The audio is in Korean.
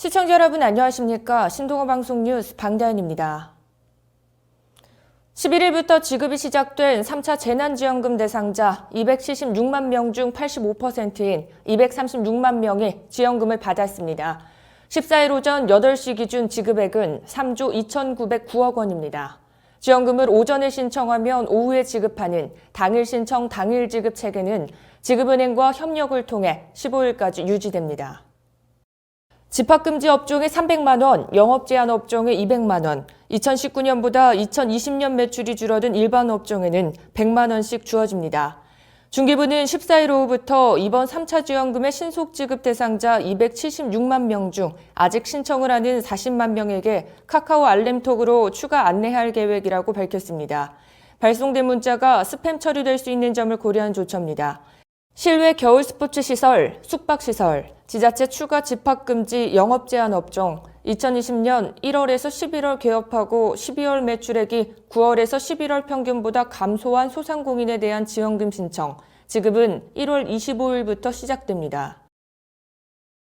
시청자 여러분 안녕하십니까? 신동호 방송 뉴스 방다현입니다. 11일부터 지급이 시작된 3차 재난지원금 대상자 276만 명 중 85%인 236만 명이 지원금을 받았습니다. 14일 오전 8시 기준 지급액은 3조 2,909억 원입니다. 지원금을 오전에 신청하면 오후에 지급하는 당일 신청 당일 지급 체계는 지급은행과 협력을 통해 15일까지 유지됩니다. 집합금지 업종에 300만 원, 영업 제한 업종에 200만 원, 2019년보다 2020년 매출이 줄어든 일반 업종에는 100만 원씩 주어집니다. 중기부는 14일 오후부터 이번 3차 지원금의 신속 지급 대상자 276만 명 중 아직 신청을 하는 40만 명에게 카카오 알림톡으로 추가 안내할 계획이라고 밝혔습니다. 발송된 문자가 스팸 처리될 수 있는 점을 고려한 조처입니다. 실외 겨울 스포츠 시설, 숙박 시설, 지자체 추가 집합 금지 영업 제한 업종 2020년 1월에서 11월 개업하고 12월 매출액이 9월에서 11월 평균보다 감소한 소상공인에 대한 지원금 신청, 지급은 1월 25일부터 시작됩니다.